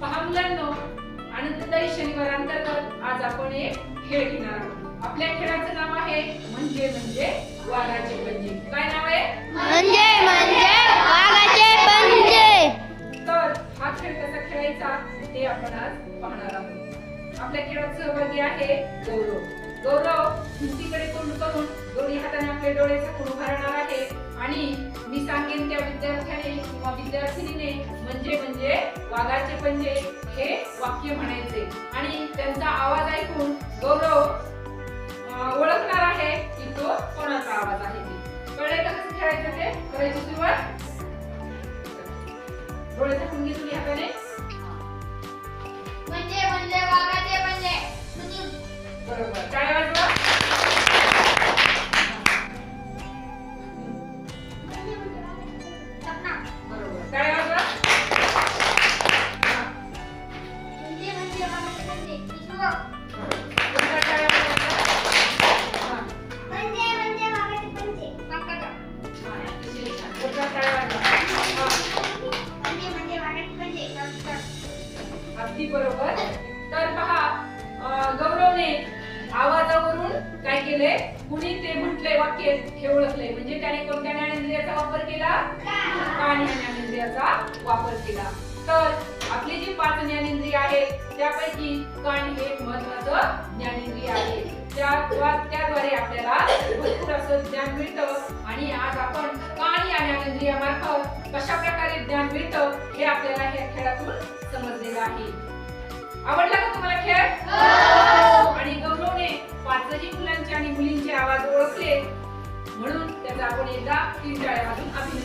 पहा मुलांनो आनंददायी शनिवार अंतर्गत आज आपण एक खेळ घेणार आहोत. आपल्या खेळाचं नाव आहे म्हणजे म्हणजे वाघाचे पंजे. काय नाव आहे? म्हणजे म्हणजे वाघाचे पंजे. तर हा खेळ कसा खेळायचा ते आपण आज पाहणार आहोत. आपल्या खेळात सहभागी आहे गौरव. गौरव भिंतीकडे तोंड करून दोन्ही हाताने आपले डोळे झाकून उभा राहणार आहे. आणि मी सांगेन त्या विद्यार्थ्याने किंवा विद्यार्थिनीने म्हणजे म्हणजे वाघाचे पंजे हे वाक्य म्हणायचे. आणि त्यांचा आवाज ऐकून गौरव ओळखणार आहे की तो कोणाचा आवाज आहे ते. कळले का कसं खेळायचं ते? करायची सुरुवात? डोळे झाकून तुम्ही हाताने. म्हणजे म्हणजे वाघाचे पंजे बरोबर. अगदी बरोबर. तर पहा गौरवने आवाजावरून काय केले? कुणी ते म्हटले वाक्य हे ओळखले. म्हणजे त्याने कोणत्या ज्ञानेंद्रियाचा वापर केला? या ज्ञानेंद्रियाचा वापर केला. तर आपले जे पाच ज्ञानेंद्रिय आहेत त्यापैकी कान हे महत्वाचं ज्ञानेंद्रिय आहे. त्याद्वारे आपल्याला भरपूर असं ज्ञान मिळतं आणि आज आपण कान या ज्ञानेंद्रियामार्फत कशा प्रकारे ज्ञान मिळत हे आपल्याला या खेळातून समजलेलं आहे. आवडला का तुम्हाला खेळ? आणि गौरवने पाचही मुलांचे आणि मुलींचे आवाज ओळखले. म्हणून त्याचा आपण एकदा तीन टाळ्या वाजून अभिनंदन